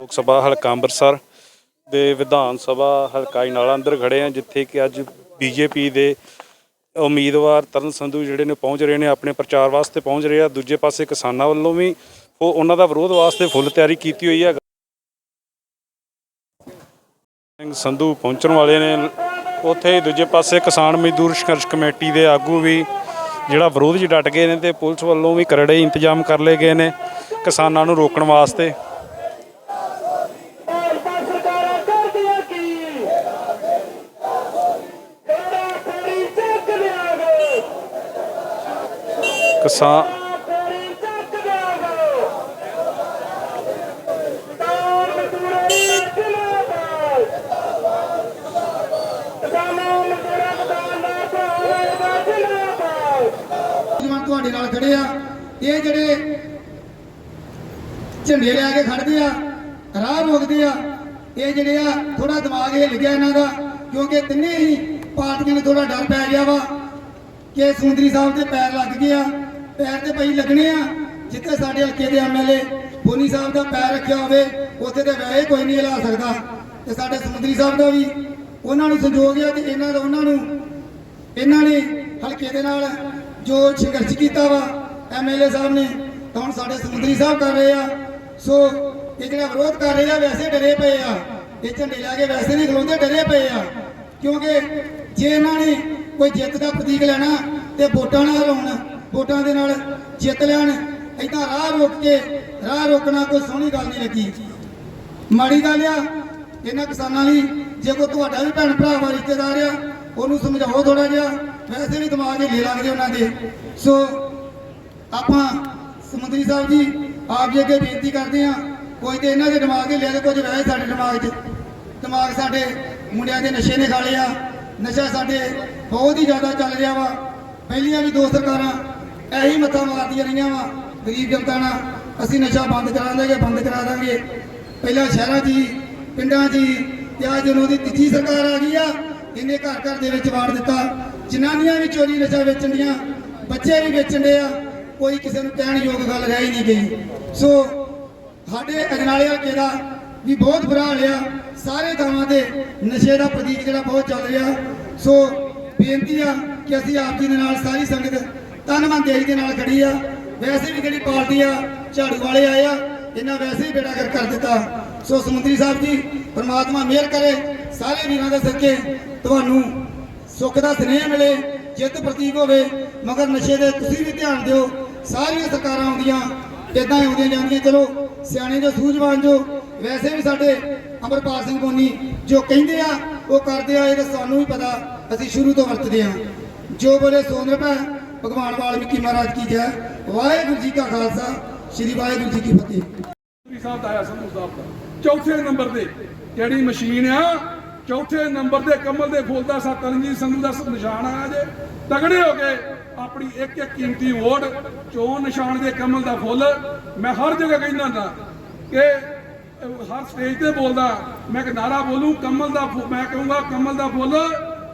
ਲੋਕ ਸਭਾ ਹਲਕਾ ਅੰਮ੍ਰਿਤਸਰ ਦੇ ਵਿਧਾਨ ਸਭਾ ਹਲਕਾ ਇਨਾਲਾ ਅੰਦਰ ਖੜੇ ਆ, ਜਿੱਥੇ ਕਿ ਅੱਜ ਬੀਜੇਪੀ ਦੇ ਉਮੀਦਵਾਰ ਤਰਨ ਸੰਧੂ ਜਿਹੜੇ ਨੇ ਪਹੁੰਚ ਰਹੇ ਨੇ, ਆਪਣੇ ਪ੍ਰਚਾਰ ਵਾਸਤੇ ਪਹੁੰਚ ਰਹੇ ਆ। ਦੂਜੇ ਪਾਸੇ ਕਿਸਾਨਾਂ ਵੱਲੋਂ ਵੀ ਉਹ ਉਹਨਾਂ ਦਾ ਵਿਰੋਧ ਵਾਸਤੇ ਫੁੱਲ ਤਿਆਰੀ ਕੀਤੀ ਹੋਈ ਹੈ ਸਿੰਘ ਸੰਧੂ ਪਹੁੰਚਣ ਵਾਲੇ ਨੇ। ਉੱਥੇ ਹੀ ਦੂਜੇ ਪਾਸੇ ਕਿਸਾਨ ਮਜ਼ਦੂਰ ਸੰਘਰਸ਼ ਕਮੇਟੀ ਦੇ ਆਗੂ ਵੀ ਜਿਹੜਾ ਵਿਰੋਧ 'ਚ ਡਟ ਗਏ ਨੇ ਤੇ ਪੁਲਿਸ ਵੱਲੋਂ ਵੀ ਕਰੜੇ ਇੰਤਜ਼ਾਮ ਕਰ ਲਏ ਗਏ ਨੇ ਕਿਸਾਨਾਂ ਨੂੰ ਰੋਕਣ ਵਾਸਤੇ। ਜਵਾਨ ਤੁਹਾਡੇ ਨਾਲ ਖੜੇ ਆ। ਇਹ ਜਿਹੜੇ ਝੰਡੇ ਲੈ ਕੇ ਖੜਦੇ ਆ, ਰਾਹ ਰੋਕਦੇ ਆ, ਇਹ ਜਿਹੜੇ ਆ ਥੋੜਾ ਦਿਮਾਗ ਇਹ ਲੱਗਿਆ ਇਹਨਾਂ ਦਾ, ਕਿਉਂਕਿ ਤਿੰਨੇ ਹੀ ਪਾਰਟੀਆਂ ਨੂੰ ਥੋੜਾ ਡਰ ਪੈ ਗਿਆ ਵਾ ਕਿ ਸੁੰਦਰੀ ਸਾਹਿਬ ਦੇ ਪੈਰ ਲੱਗ ਗਏ ਆ। ਪੈਰ ਤੇ ਪਈ ਲੱਗਣੇ ਆ। ਜਿੱਥੇ ਸਾਡੇ ਹਲਕੇ ਦੇ ਐਮਐਲਏ ਬੋਨੀ ਸਾਹਿਬ ਦਾ ਪੈਰ ਰੱਖਿਆ ਹੋਵੇ, ਉੱਥੇ ਤੇ ਵੈਸੇ ਕੋਈ ਨਹੀਂ ਹਿਲਾ ਸਕਦਾ। ਤੇ ਸਾਡੇ ਸਮੁੰਦਰੀ ਸਾਹਿਬ ਦਾ ਵੀ ਉਹਨਾਂ ਨੂੰ ਸੰਜੋਗ ਆ ਤੇ ਇਹਨਾਂ ਦਾ ਉਹਨਾਂ ਨੂੰ ਇਹਨਾਂ ਨੇ ਹਲਕੇ ਦੇ ਨਾਲ ਜੋ ਸੰਘਰਸ਼ ਕੀਤਾ ਵਾ ਐਮਐਲਏ ਸਾਹਿਬ ਨੇ, ਤਾਂ ਹੁਣ ਸਾਡੇ ਸਮੁੰਦਰੀ ਸਾਹਿਬ ਕਰ ਰਹੇ ਆ। ਸੋ ਇਹ ਜਿਹੜਾ ਵਿਰੋਧ ਕਰ ਰਹੇ ਆ, ਵੈਸੇ ਡਰੇ ਪਏ ਆ। ਇਹ ਝੰਡੇ ਲਾ ਕੇ ਵੈਸੇ ਨਹੀਂ ਖਲੋਂਦੇ, ਡਰੇ ਪਏ ਆ। ਕਿਉਂਕਿ ਜੇ ਇਹਨਾਂ ਨੇ ਕੋਈ ਜਿੱਤ ਦਾ ਪ੍ਰਤੀਕ ਲੈਣਾ ਤੇ ਵੋਟਾਂ ਨਾਲ ਹਰਾਉਣ ਵੋਟਾਂ ਦੇ ਨਾਲ ਜਿੱਤ ਲੈਣ। ਏਦਾਂ ਰਾਹ ਰੋਕ ਕੇ, ਰਾਹ ਰੋਕਣਾ ਕੋਈ ਸੋਹਣੀ ਗੱਲ ਨਹੀਂ ਲੱਗੀ। ਮਾੜੀ ਗੱਲ ਆ, ਇਹਨਾਂ ਕਿਸਾਨਾਂ ਲਈ, ਜੇ ਕੋਈ ਤੁਹਾਡਾ ਵੀ ਭੈਣ ਭਰਾ ਵਾ, ਰਿਸ਼ਤੇਦਾਰ ਆ, ਉਹਨੂੰ ਸਮਝਾਓ ਥੋੜਾ ਜਿਹਾ। ਵੈਸੇ ਵੀ ਦਿਮਾਗ ਹੀ ਢਿੱਲੇ ਲੱਗਦੇ ਉਹਨਾਂ ਦੇ। ਸੋ, ਆਪਾਂ ਸਮੁੰਦਰੀ ਸਾਹਿਬ ਜੀ, ਆਪ ਜੀ ਅੱਗੇ ਬੇਨਤੀ ਕਰਦੇ ਆ ਕੋਈ ਤੇ ਇਹਨਾਂ ਦੇ ਦਿਮਾਗ ਹੀ ਲੈ ਤੇ ਕੁਝ ਵੈਸੇ ਸਾਡੇ ਦਿਮਾਗ 'ਚ। ਦਿਮਾਗ ਸਾਡੇ ਮੁੰਡਿਆਂ ਦੇ ਨਸ਼ੇ ਨੇ ਖਾ ਲਿਆ ਨਸ਼ਾ ਸਾਡੇ ਬਹੁਤ ਹੀ ਜ਼ਿਆਦਾ ਚੱਲ ਰਿਹਾ ਵਾ। ਪਹਿਲੀਆਂ ਵੀ ਦੋ ਸਰਕਾਰਾਂ ਇਹੀ ਮੱਥਾ ਮਾਰਦੀਆਂ ਰਹੀਆਂ ਵਾ, ਗਰੀਬ ਜਨਤਾ ਨਾਲ। ਅਸੀਂ ਨਸ਼ਾ ਬੰਦ ਕਰਾ ਦਾਂਗੇ ਬੰਦ ਕਰਾ ਦਾਂਗੇ। ਪਹਿਲਾਂ ਸ਼ਹਿਰਾਂ 'ਚ ਹੀ, ਪਿੰਡਾਂ 'ਚ ਹੀ ਤੇ ਅੱਜ ਜਦੋਂ ਦੀ ਤੀਜੀ ਸਰਕਾਰ ਆ ਗਈ ਆ ਇਹਨੇ ਘਰ ਘਰ ਦੇ ਵਿੱਚ ਵਾੜ ਦਿੱਤਾ। ਜਨਾਨੀਆਂ ਵੀ ਚੋਰੀ ਨਸ਼ਾ ਵੇਚਣ ਦੀਆਂ, ਬੱਚੇ ਵੀ ਵੇਚਣ ਦੇ ਆ। ਕੋਈ ਕਿਸੇ ਨੂੰ ਕਹਿਣ ਯੋਗ ਗੱਲ ਰਹਿ ਹੀ ਨਹੀਂ ਗਈ। ਸੋ ਸਾਡੇ ਅਜਨਾਲੇ ਹਲਕੇ ਦਾ ਵੀ ਬਹੁਤ ਬੁਰਾ ਹਾਲ ਆ। ਸਾਰੇ ਥਾਵਾਂ ਤੇ ਨਸ਼ੇ ਦਾ ਪ੍ਰਤੀਕ ਜਿਹੜਾ ਬਹੁਤ ਚੱਲ ਰਿਹਾ। ਸੋ ਬੇਨਤੀ ਆ ਕਿ ਅਸੀਂ ਆਪ ਜੀ ਦੇ ਨਾਲ ਸਾਰੀ ਸੰਗਤ ਤਨ ਮਨ ਦੇਈ ਦੇ ਨਾਲ ਖੜੀ ਆ। ਵੈਸੇ ਵੀ ਜਿਹੜੀ ਪਾਰਟੀ ਆ, ਝਾੜੂ ਵਾਲੇ ਆਏ ਆ ਇਹਨਾਂ ਵੈਸੇ ਹੀ ਬੇੜਾ ਕਰ ਦਿੱਤਾ। ਸੋ ਸਮੁੰਦਰੀ ਸਾਹਿਬ ਜੀ, ਪਰਮਾਤਮਾ ਮਿਹਰ ਕਰੇ, ਸਾਰੇ ਵੀਰਾਂ ਦੇ ਸੱਚੇ ਤੁਹਾਨੂੰ ਸੁੱਖ ਦਾ ਸਨੇਹ ਮਿਲੇ, ਜਿੱਤ ਪ੍ਰਤੀਕ ਹੋਵੇ। ਮਗਰ ਨਸ਼ੇ ਦੇ ਤੁਸੀਂ ਵੀ ਧਿਆਨ ਦਿਓ, ਸਾਰੀਆਂ ਸਰਕਾਰਾਂ ਆਉਂਦੀਆਂ ਇਦਾਂ ਹੀ ਆਉਂਦੀਆਂ ਜਾਂਦੀਆਂ ਚਲੋ ਸਿਆਣੇ ਜੋ ਸੂਝਵਾਨ ਜੋ, ਵੈਸੇ ਵੀ ਸਾਡੇ ਅਮਰਪਾਲ ਸਿੰਘ ਬੋਨੀ ਜੋ ਕਹਿੰਦੇ ਆ, ਉਹ ਕਰਦੇ ਆ, ਇਹ ਤਾਂ ਸਾਨੂੰ ਵੀ ਪਤਾ, ਅਸੀਂ ਸ਼ੁਰੂ ਤੋਂ ਵਰਤਦੇ ਆ। ਜੋ ਬੋਲੇ ਸੋਨ ਰੁਪਏ ਭਗਵਾਨ ਵਾਲਮੀਕੀ ਮਹਾਰਾਜ ਕੀ ਜੈ। ਵਾਹਿਗੁਰੂ ਜੀ ਕਾ ਖਾਲਸਾ, ਸ੍ਰੀ ਵਾਹਿਗੁਰੂ ਜੀ ਕੀ ਫਤਿਹ। ਮੰਤਰੀ ਸਾਹਿਬ ਦਾ ਆਇਆ ਸੰਧੂ ਸਾਹਿਬ ਦਾ। ਚੌਥੇ ਨੰਬਰ ਤੇ ਜਿਹੜੀ ਮਸ਼ੀਨ ਆ? ਚੌਥੇ ਨੰਬਰ ਤੇ ਕਮਲ ਦੇ ਫੁੱਲ ਦਾ ਸਤਨਜੀਤ ਸੰਧੂ ਦਾ ਨਿਸ਼ਾਨ ਆਇਆ ਜੇ। ਤਗੜੇ ਹੋ ਕੇ ਆਪਣੀ ਇੱਕ ਇੱਕ ਕੀਮਤੀ ਵੋਟ, ਚੋਣ ਨਿਸ਼ਾਨ ਦੇ ਕਮਲ ਦਾ ਫੁੱਲ। ਮੈਂ ਹਰ ਜਗ੍ਹਾ ਕਹਿੰਦਾ ਹੁੰਦਾ ਕਿ ਹਰ ਸਟੇਜ ਤੇ ਬੋਲਦਾ, ਮੈਂ ਕਿ ਨਾਰਾ ਬੋਲੂ, ਕਮਲ ਦਾ ਮੈਂ ਕਹੂੰਗਾ ਕਮਲ ਦਾ ਫੁੱਲ,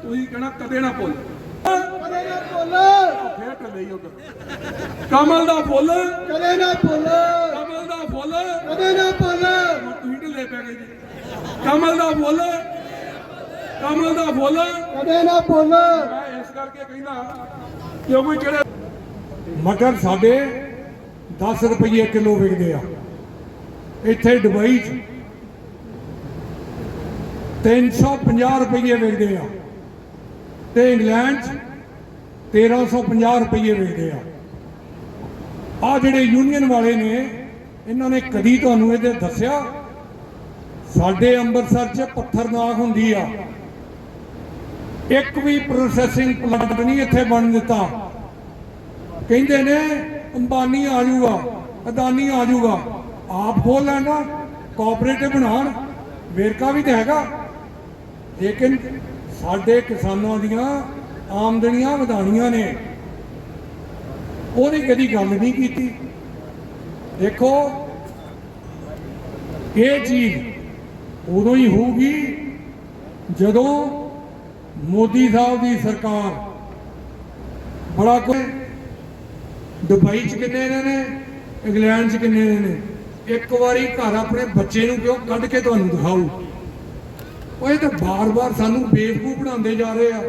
ਤੁਸੀਂ ਕਹਿਣਾ ਕਦੇ ਨਾ ਭੁੱਲ ਕਦੇ ਨਾ ਭੁੱਲ। ਫੇਰ ਟੱਲੇ ਹੀ ਉਧਰ ਕਮਲ ਦਾ ਫੁੱਲ। ਕਦੇ ਨਾ ਭੁੱਲ। ਕਮਲ ਦਾ ਫੁੱਲ। ਕਦੇ ਨਾ ਹੁਣ ਤੁਸੀਂ ਢਿੱਲੇ ਪੈ ਗਏ ਜੀ। ਕਮਲ ਦਾ ਫੁੱਲ। ਕਮਲ ਦਾ ਫੁੱਲ। ਕਦੇ ਨਾ ਮੈਂ ਇਸ ਕਰਕੇ ਕਹਿੰਦਾ ਕਿਉਂਕਿ ਜਿਹੜੇ ਮਟਰ ਸਾਡੇ 10 ਰੁਪਏ ਕਿਲੋ ਵਿਕਦੇ ਆ। ਇੱਥੇ ਦੁਬਈ 'ਚ 350 ਰੁਪਏ ਵਿਕਦੇ ਆ। ਤੇ ਇੰਗਲੈਂਡ 'ਚ 1350 ਰੁਪਏ ਵਿਕਦੇ ਆ। ਆ ਜਿਹੜੇ ਯੂਨੀਅਨ ਵਾਲੇ ਨੇ, ਇਹਨਾਂ ਨੇ ਕਦੀ ਤੁਹਾਨੂੰ ਇਹਦੇ ਦੱਸਿਆ? ਸਾਡੇ ਅੰਮ੍ਰਿਤਸਰ 'ਚ ਪੱਥਰਨਾਕ ਹੁੰਦੀ ਆ। ਇੱਕ ਵੀ ਪ੍ਰੋਸੈਸਿੰਗ ਪਲਾਂਟ ਨਹੀਂ ਇੱਥੇ ਬਣ ਦਿੱਤਾ। ਕਹਿੰਦੇ ਨੇ, ਅੰਬਾਨੀ ਆ ਜਾਊਗਾ, ਅਦਾਨੀ ਆ ਜਾਊਗਾ। ਆਪ ਖੋਲ ਲੈਣਾ ਕੋਆਪਰੇਟਿਵ ਬਣਾਉਣ। ਵੇਰਕਾ ਵੀ ਤਾਂ ਹੈਗਾ। ਲੇਕਿਨ ਸਾਡੇ ਕਿਸਾਨਾਂ ਦੀਆਂ ਆਮਦਨੀਆਂ ਵਧਾਣੀਆਂ ਨੇ। ਉਹਦੀ ਕਦੀ ਗੱਲ ਨਹੀਂ ਕੀਤੀ। ਦੇਖੋ, ਇਹ ਚੀਜ਼ ਉਦੋਂ ਹੀ ਹੋਊਗੀ ਜਦੋਂ ਮੋਦੀ ਸਾਹਿਬ ਦੀ ਸਰਕਾਰ ਬੜਾ ਕੋਈ ਦੁਬਈ ਚ ਕਿੰਨੇ ਨੇ ਨੇ, ਇੰਗਲੈਂਡ ਚ ਕਿੰਨੇ ਨੇ ਨੇ, ਇੱਕ ਵਾਰੀ ਘਰ ਆਪਣੇ ਬੱਚੇ ਨੂੰ ਕਿਉਂ ਕੱਢ ਕੇ ਤੁਹਾਨੂੰ ਦਿਖਾਊ? ਉਹ ਇਹ ਤਾਂ ਬਾਰ-ਬਾਰ ਸਾਨੂੰ ਬੇਵਕੂਫ ਬਣਾਉਂਦੇ ਜਾ ਰਹੇ ਆ।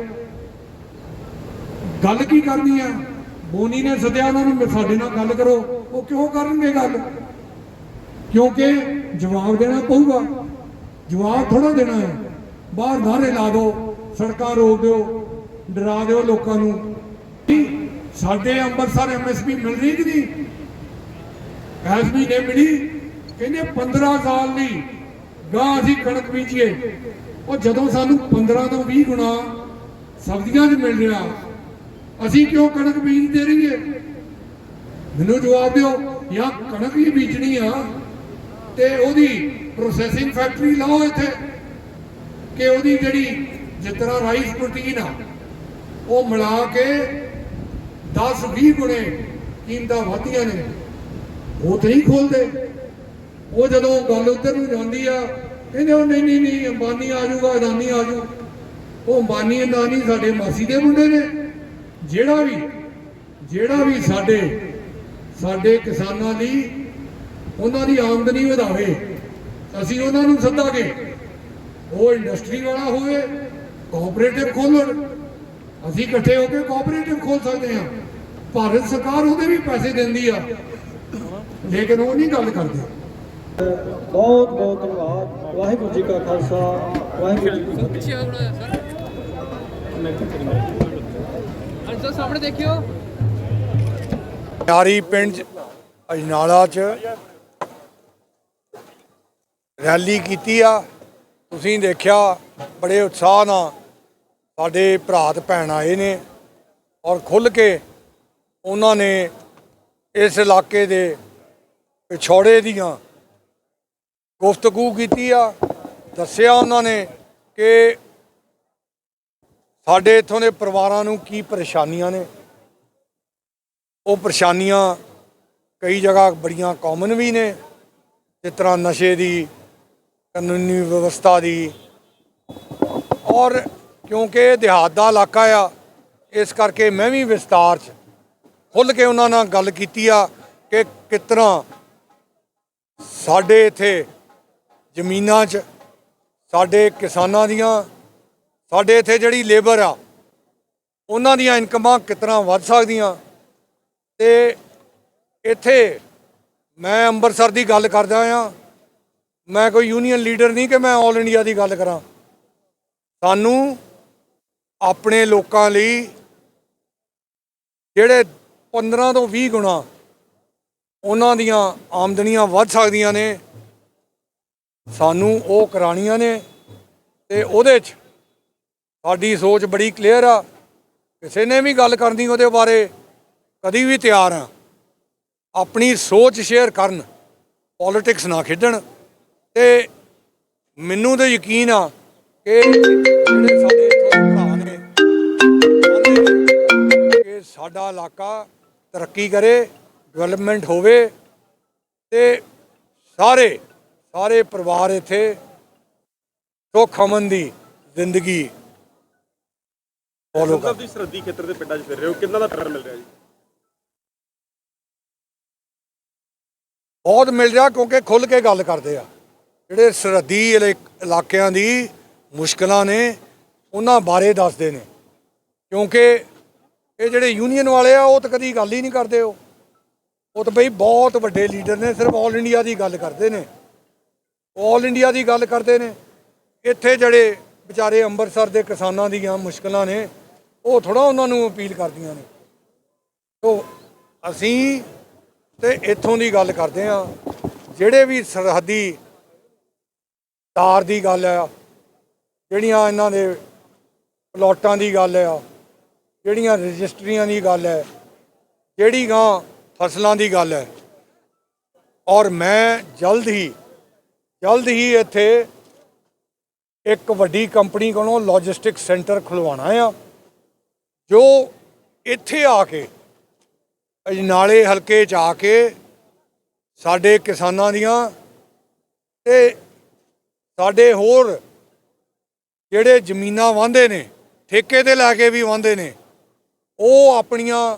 ਗੱਲ ਕੀ ਕਰਨੀ ਆ ਬੋਨੀ ਨੇ ਸੱਦਿਆ ਉਹਨਾਂ ਨੂੰ, ਸਾਡੇ ਨਾਲ ਗੱਲ ਕਰੋ। ਉਹ ਕਿਉਂ ਕਰਨਗੇ ਗੱਲ? ਕਿਉਂਕਿ ਜਵਾਬ ਦੇਣਾ ਪਊਗਾ। ਜਵਾਬ ਥੋੜਾ ਦੇਣਾ ਹੈ। ਬਾਹਰ ਨਾਰੇ ਲਾ ਦਿਓ, ਸੜਕਾਂ ਰੋਕ ਦਿਓ, ਡਰਾ ਦਿਓ ਲੋਕਾਂ ਨੂੰ। ਸਾਡੇ ਅੰਮ੍ਰਿਤਸਰ ਐਮਐਸਪੀ ਮਿਲ ਰਹੀ ਕਿ ਨਹੀਂ? ਐਸਪੀ ਨੇ ਮਿਲੀ। ਕਹਿੰਦੇ 15 ਸਾਲ ਲਈ ਗਾਂ ਅਸੀਂ ਕਣਕ ਬੀਜੀਏ। ਉਹ ਜਦੋਂ ਸਾਨੂੰ 15 ਤੋਂ 20 ਗੁਣਾ ਸਬਜ਼ੀਆਂ 'ਚ ਮਿਲ ਰਿਹਾ ਅਸੀਂ ਕਿਉਂ ਕਣਕ ਬੀਜਦੇ ਰਹੀਏ? ਮੈਨੂੰ ਜਵਾਬ ਦਿਓ ਜਾਂ ਕਣਕ ਹੀ ਬੀਜਣੀ ਆ ਤੇ ਉਹਦੀ ਪ੍ਰੋਸੈਸਿੰਗ ਫੈਕਟਰੀ ਲਾਓ ਇੱਥੇ ਕਿ ਉਹਦੀ ਜਿਹੜੀ ਜਿਸ ਤਰ੍ਹਾਂ ਰਾਈਸ ਪ੍ਰੋਟੀਨ ਆ, ਉਹ ਮਿਲਾ ਕੇ 10 20 ਗੁਣੇ ਕੀਮਤਾਂ ਵਧਦੀਆਂ ਨੇ। ਉਹ ਤੇ ਹੀ ਖੋਲਦੇ। ਉਹ ਜਦੋਂ ਗੱਲ ਉੱਧਰ ਨੂੰ ਜਾਂਦੀ ਆ, ਕਹਿੰਦੇ ਉਹ ਨਹੀਂ ਨਹੀਂ ਨਹੀਂ, ਅੰਬਾਨੀ ਆ ਜਾਊਗਾ ਅਦਾਨੀ ਆ ਜਾਊ। ਉਹ ਅੰਬਾਨੀ, ਅਦਾਨੀ ਸਾਡੇ ਮਾਸੀ ਦੇ ਮੁੰਡੇ ਨੇ। ਜਿਹੜਾ ਵੀ ਜਿਹੜਾ ਵੀ ਸਾਡੇ ਸਾਡੇ ਕਿਸਾਨਾਂ ਦੀ ਉਹਨਾਂ ਦੀ ਆਮਦਨੀ ਵਧਾਵੇ ਅਸੀਂ ਉਹਨਾਂ ਨੂੰ ਸੱਦਾਂਗੇ। ਉਹ ਇੰਡਸਟਰੀ ਵਾਲਾ ਹੋਵੇ ਕੋਆਪਰੇਟਿਵ ਖੋਲਣ। ਅਸੀਂ ਇਕੱਠੇ ਹੋ ਕੇ ਕੋਆਪਰੇਟਿਵ ਖੋਲ ਸਕਦੇ ਹਾਂ। ਭਾਰਤ ਸਰਕਾਰ ਉਹਦੇ ਵੀ ਪੈਸੇ ਦਿੰਦੀ ਆ। ਲੇਕਿਨ ਉਹ ਨਹੀਂ ਗੱਲ ਕਰਦੇ। ਬਹੁਤ ਬਹੁਤ ਧੰਨਵਾਦ। ਵਾਹਿਗੁਰੂ ਜੀ ਕਾ ਖਾਲਸਾ। ਵਾਹਿਗੁਰੂ ਜੀ ਕੀ ਫਤਿਹ। ਅੰਸਰ ਸਾਹਮਣੇ ਦੇਖਿਓ। ਯਾਰੀ ਪਿੰਡ ਅਜਨਾਲਾ ਚ ਰੈਲੀ ਕੀਤੀ ਆ। ਤੁਸੀਂ ਦੇਖਿਆ, ਬੜੇ ਉਤਸ਼ਾਹ ਨਾਲ ਸਾਡੇ ਭਰਾ ਤੇ ਭੈਣ ਆਏ ਨੇ ਔਰ ਖੁੱਲ ਕੇ ਉਹਨਾਂ ਨੇ ਇਸ ਇਲਾਕੇ ਦੇ ਪਿਛੋੜੇ ਦੀਆਂ ਗੁਫ਼ਤਗੂ ਕੀਤੀ ਆ। ਦੱਸਿਆ ਉਹਨਾਂ ਨੇ ਕਿ ਸਾਡੇ ਇੱਥੋਂ ਦੇ ਪਰਿਵਾਰਾਂ ਨੂੰ ਕੀ ਪਰੇਸ਼ਾਨੀਆਂ ਨੇ? ਉਹ ਪਰੇਸ਼ਾਨੀਆਂ ਕਈ ਜਗ੍ਹਾ ਬੜੀਆਂ ਕਾਮਨ ਵੀ ਨੇ, ਜਿਸ ਤਰ੍ਹਾਂ ਨਸ਼ੇ ਦੀ, ਕਾਨੂੰਨੀ ਵਿਵਸਥਾ ਦੀ। ਔਰ ਕਿਉਂਕਿ ਇਹ ਦਿਹਾਤ ਦਾ ਇਲਾਕਾ ਆ, ਇਸ ਕਰਕੇ ਮੈਂ ਵੀ ਵਿਸਤਾਰ 'ਚ ਖੁੱਲ ਕੇ ਉਹਨਾਂ ਨਾਲ ਗੱਲ ਕੀਤੀ ਆ ਕਿ ਕਿਸ ਤਰ੍ਹਾਂ ਸਾਡੇ ਇੱਥੇ ਜ਼ਮੀਨਾਂ 'ਚ ਸਾਡੇ ਕਿਸਾਨਾਂ ਦੀਆਂ ਸਾਡੇ ਇੱਥੇ ਜਿਹੜੀ ਲੇਬਰ ਆ, ਉਹਨਾਂ ਦੀਆਂ ਇਨਕਮਾਂ ਕਿਸ ਤਰ੍ਹਾਂ ਵੱਧ ਸਕਦੀਆਂ। ਤੇ ਇੱਥੇ ਮੈਂ ਅੰਮ੍ਰਿਤਸਰ ਦੀ ਗੱਲ ਕਰਦਾ ਆ। ਮੈਂ ਕੋਈ ਯੂਨੀਅਨ ਲੀਡਰ ਨਹੀਂ ਕਿ ਮੈਂ 올 ਇੰਡੀਆ ਦੀ ਗੱਲ ਕਰਾਂ। ਸਾਨੂੰ ਆਪਣੇ ਲੋਕਾਂ ਲਈ ਜਿਹੜੇ 15 ਤੋਂ 20 ਗੁਣਾ ਉਹਨਾਂ ਦੀਆਂ ਆਮਦਨੀਆਂ ਵੱਧ ਸਕਦੀਆਂ ਨੇ, ਸਾਨੂੰ ਉਹ ਕਰਾਣੀਆਂ ਨੇ ਤੇ ਉਹਦੇ 'ਚ ਸਾਡੀ ਸੋਚ ਬੜੀ ਕਲੀਅਰ ਆ। ਕਿਸੇ ਨੇ ਵੀ ਗੱਲ ਕਰਨੀ ਉਹਦੇ ਬਾਰੇ ਕਦੀ ਵੀ ਤਿਆਰ ਆ। ਆਪਣੀ ਸੋਚ ਸ਼ੇਅਰ ਕਰਨ ਪੋਲਿਟਿਕਸ ਨਾ ਖੇਡਣ। ਤੇ ਮੈਨੂੰ ਤਾਂ ਯਕੀਨ ਆ ਕਿ ਜਿਹੜੇ ਸਾਡੇ ਭਰਾ ਨੇ ਕਿ ਸਾਡਾ ਇਲਾਕਾ ਤਰੱਕੀ ਕਰੇ ਡਿਵੈਲਪਮੈਂਟ ਹੋਵੇ ਤੇ ਸਾਰੇ ਸਾਰੇ ਪਰਿਵਾਰ ਇੱਥੇ ਸੁੱਖ ਅਮਨ ਦੀ ਜ਼ਿੰਦਗੀ ਫੋਲੋ ਕਰ ਦੀ ਸਰਹੱਦੀ ਖੇਤਰ ਦੇ ਪਿੰਡਾਂ 'ਚ ਫਿਰ ਰਹੇ ਹੋ। ਕਿੰਨਾ ਦਾ ਪਿਆਰ ਮਿਲ ਰਿਹਾ ਜੀ? ਬਹੁਤ ਮਿਲ ਰਿਹਾ ਕਿਉਂਕਿ ਖੁੱਲ ਕੇ ਗੱਲ ਕਰਦੇ ਆ। ਜਿਹੜੇ ਸਰਹੱਦੀ ਇਲਾ- ਇਲਾਕਿਆਂ ਦੀ ਮੁਸ਼ਕਲਾਂ ਨੇ ਉਹਨਾਂ ਬਾਰੇ ਦੱਸਦੇ ਨੇ। ਕਿਉਂਕਿ ਇਹ ਜਿਹੜੇ ਯੂਨੀਅਨ ਵਾਲੇ ਆ ਉਹ ਤਾਂ ਕਦੀ ਗੱਲ ਹੀ ਨਹੀਂ ਕਰਦੇ ਉਹ। ਉਹ ਤਾਂ ਬਈ ਬਹੁਤ ਵੱਡੇ ਲੀਡਰ ਨੇ ਸਿਰਫ ਆਲ ਇੰਡੀਆ ਦੀ ਗੱਲ ਕਰਦੇ ਨੇ। ਆਲ ਇੰਡੀਆ ਦੀ ਗੱਲ ਕਰਦੇ ਨੇ। ਇੱਥੇ ਜਿਹੜੇ ਵਿਚਾਰੇ ਅੰਮ੍ਰਿਤਸਰ ਦੇ ਕਿਸਾਨਾਂ ਦੀਆਂ ਮੁਸ਼ਕਲਾਂ ਨੇ ਉਹ ਥੋੜਾ ਉਹਨਾਂ ਨੂੰ ਅਪੀਲ ਕਰਦੀਆਂ ਨੇ। ਤੋ ਅਸੀਂ ਤੇ ਇੱਥੋਂ ਦੀ ਗੱਲ ਕਰਦੇ ਆ ਜਿਹੜੇ ਵੀ ਸਰਹੱਦੀ ਤਾਰ ਦੀ ਗੱਲ ਆ, ਜਿਹੜੀਆਂ ਇਹਨਾਂ ਦੇ ਪਲਾਟਾਂ ਦੀ ਗੱਲ ਆ, ਜਿਹੜੀਆਂ ਰਜਿਸਟਰੀਆਂ ਦੀ ਗੱਲ ਹੈ ਜਿਹੜੀ ਗਾਂ ਫਸਲਾਂ ਦੀ ਗੱਲ ਹੈ ਔਰ ਮੈਂ ਜਲਦ ਹੀ ਜਲਦ ਹੀ ਇੱਥੇ ਇੱਕ ਵੱਡੀ ਕੰਪਨੀ ਕੋਲੋਂ ਲੌਜਿਸਟਿਕ ਸੈਂਟਰ ਖੁਲਵਾਉਣਾ ਆ। ਜੋ ਇੱਥੇ ਆ ਕੇ ਅਜਨਾਲੇ ਹਲਕੇ ਚ ਆ ਕੇ ਸਾਡੇ ਕਿਸਾਨਾਂ ਦੀਆਂ ਤੇ ਸਾਡੇ ਹੋਰ ਜਿਹੜੇ ਜ਼ਮੀਨਾਂ ਵਾਂਦੇ ਨੇ, ਠੇਕੇ ਤੇ ਲੈ ਕੇ ਵੀ ਵਾਂਦੇ ਨੇ, ਉਹ ਆਪਣੀਆਂ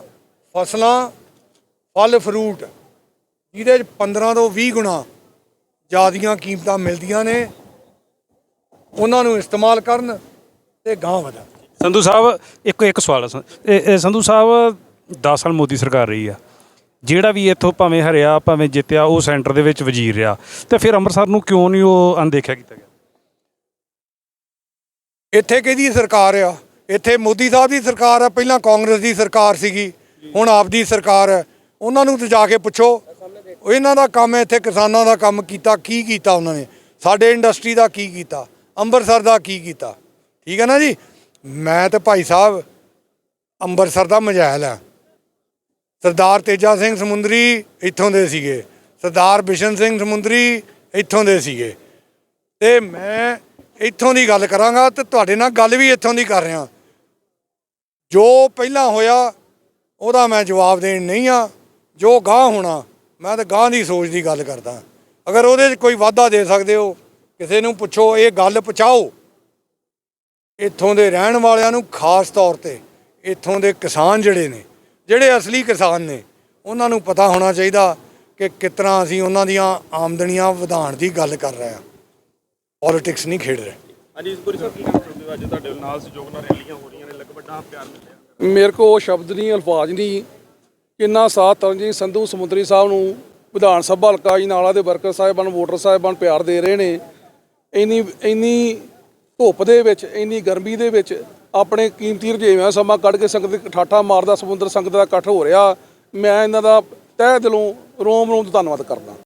ਫਸਲਾਂ, ਫਲ, ਫਰੂਟ ਜਿਹਦੇ ਚ 15 ਤੋਂ 20 ਗੁਣਾ ਜਿਆਦੀਆਂ ਕੀਮਤਾਂ ਮਿਲਦੀਆਂ ਨੇ, ਉਹਨਾਂ ਨੂੰ ਇਸਤੇਮਾਲ ਕਰਨ ਤੇ ਗਾਂਹ ਵਧਣ। ਸੰਧੂ ਸਾਹਿਬ, ਇੱਕ ਇੱਕ ਸਵਾਲ ਹੈ ਸੰ- ਇਹ- ਇਹ ਸੰਧੂ ਸਾਹਿਬ 10 ਸਾਲ ਮੋਦੀ ਸਰਕਾਰ ਰਹੀ ਆ। ਜਿਹੜਾ ਵੀ ਇੱਥੋਂ ਭਾਵੇਂ ਹਰਿਆ, ਭਾਵੇਂ ਜਿੱਤਿਆ, ਉਹ ਸੈਂਟਰ ਦੇ ਵਿੱਚ ਵਜ਼ੀਰ ਰਿਹਾ। ਤੇ ਫਿਰ ਅੰਮ੍ਰਿਤਸਰ ਨੂੰ ਕਿਉਂ ਨਹੀਂ ਉਹ ਅਣਦੇਖਿਆ ਕੀਤਾ ਗਿਆ? ਇੱਥੇ ਕਿਹਦੀ ਸਰਕਾਰ ਆ? ਇੱਥੇ ਮੋਦੀ ਸਾਹਿਬ ਦੀ ਸਰਕਾਰ ਆ, ਪਹਿਲਾਂ ਕਾਂਗਰਸ ਦੀ ਸਰਕਾਰ ਸੀਗੀ, ਹੁਣ ਆਪ ਦੀ ਸਰਕਾਰ ਹੈ ਉਹਨਾਂ ਨੂੰ ਤੇ ਜਾ ਕੇ ਪੁੱਛੋ ਉਹ ਇਹਨਾਂ ਦਾ ਕੰਮ ਹੈ ਇੱਥੇ ਕਿਸਾਨਾਂ ਦਾ ਕੰਮ ਕੀਤਾ, ਕੀ ਕੀਤਾ ਉਹਨਾਂ ਨੇ? ਸਾਡੇ ਇੰਡਸਟਰੀ ਦਾ ਕੀ ਕੀਤਾ? ਅੰਮ੍ਰਿਤਸਰ ਦਾ ਕੀ ਕੀਤਾ? ਠੀਕ ਹੈ ਨਾ ਜੀ? ਮੈਂ ਤੇ ਭਾਈ ਸਾਹਿਬ ਅੰਮ੍ਰਿਤਸਰ ਦਾ ਮਜੈਲ ਆ। ਸਰਦਾਰ ਤੇਜਾ ਸਿੰਘ ਸਮੁੰਦਰੀ ਇੱਥੋਂ ਦੇ ਸੀਗੇ। ਸਰਦਾਰ ਬਿਸ਼ਨ ਸਿੰਘ ਸਮੁੰਦਰੀ ਇੱਥੋਂ ਦੇ ਸੀਗੇ। ਤੇ ਮੈਂ ਇੱਥੋਂ ਦੀ ਗੱਲ ਕਰਾਂਗਾ ਤੇ ਤੁਹਾਡੇ ਨਾਲ ਗੱਲ ਵੀ ਇੱਥੋਂ ਦੀ ਕਰ ਰਿਹਾ। ਜੋ ਪਹਿਲਾਂ ਹੋਇਆ, ਉਹਦਾ ਮੈਂ ਜਵਾਬ ਦੇਣ ਨਹੀਂ ਆ। ਜੋ ਗਾਂ ਹੋਣਾ, ਮੈਂ ਤਾਂ ਗਾਂ ਦੀ ਸੋਚ ਦੀ ਗੱਲ ਕਰਦਾ। ਅਗਰ ਉਹਦੇ 'ਚ ਕੋਈ ਵਾਧਾ ਦੇ ਸਕਦੇ ਹੋ, ਕਿਸੇ ਨੂੰ ਪੁੱਛੋ, ਇਹ ਗੱਲ ਪਹੁੰਚਾਓ ਇੱਥੋਂ ਦੇ ਰਹਿਣ ਵਾਲਿਆਂ ਨੂੰ ਖਾਸ ਤੌਰ ਤੇ ਇੱਥੋਂ ਦੇ ਕਿਸਾਨ ਜਿਹੜੇ ਨੇ ਜਿਹੜੇ ਅਸਲੀ ਕਿਸਾਨ ਨੇ ਉਹਨਾਂ ਨੂੰ ਪਤਾ ਹੋਣਾ ਚਾਹੀਦਾ ਕਿ ਕਿਸ ਤਰ੍ਹਾਂ ਅਸੀਂ ਉਹਨਾਂ ਦੀਆਂ ਆਮਦਨੀਆਂ ਵਧਾਉਣ ਦੀ ਗੱਲ ਕਰ ਰਹੇ ਹਾਂ। ਪੋਲਿਟਿਕਸ ਨਹੀਂ ਖੇਡ ਰਹੇ। ਹਾਂਜੀ ਗੁਰੂ ਸਾਹਿਬ ਕੀ ਕਹਿਣਾ ਚਾਹੁੰਦੇ ਹੋ? ਅੱਜ ਤੁਹਾਡੇ ਨਾਲ ਸਹਿਯੋਗ ਨਾਲ ਰੈਲੀਆਂ ਹੋ ਰਹੀਆਂ ਨੇ ਲੱਗ ਵੱਡਾ ਪਿਆਰ ਮਿਲਿਆ ਮੇਰੇ ਕੋ ਉਹ ਸ਼ਬਦ ਨਹੀਂ ਅਲਫਾਜ਼ ਨਹੀਂ। ਕਿੰਨਾ ਸਾਥ ਤਰਨਜੀਤ ਸੰਧੂ ਸਮੁੰਦਰੀ ਸਾਹਿਬ ਨੂੰ ਵਿਧਾਨ ਸਭਾ ਹਲਕਾ ਜਨਾਲਾ ਦੇ ਵਰਕਰ ਸਾਹਿਬਾਨ ਵੋਟਰ ਸਾਹਿਬਾਨ ਪਿਆਰ ਦੇ ਰਹੇ ਨੇ। ਇੰਨੀ ਇੰਨੀ ਧੁੱਪ ਦੇ ਵਿੱਚ, ਇੰਨੀ ਗਰਮੀ ਦੇ ਵਿੱਚ ਆਪਣੇ ਕੀਮਤੀ ਰੁਝੇਵਿਆਂ ਸਮਾਂ ਕੱਢ ਕੇ ਸੰਗਤ ਠਾਠਾ ਮਾਰਦਾ, ਸਮੁੰਦਰ ਸੰਗਤ ਦਾ ਇਕੱਠ ਹੋ ਰਿਹਾ, ਮੈਂ ਇਹਨਾਂ ਦਾ ਤਹਿ ਦਿਲੋਂ ਰੋਮ ਰੋਮ ਧੰਨਵਾਦ ਕਰਦਾ।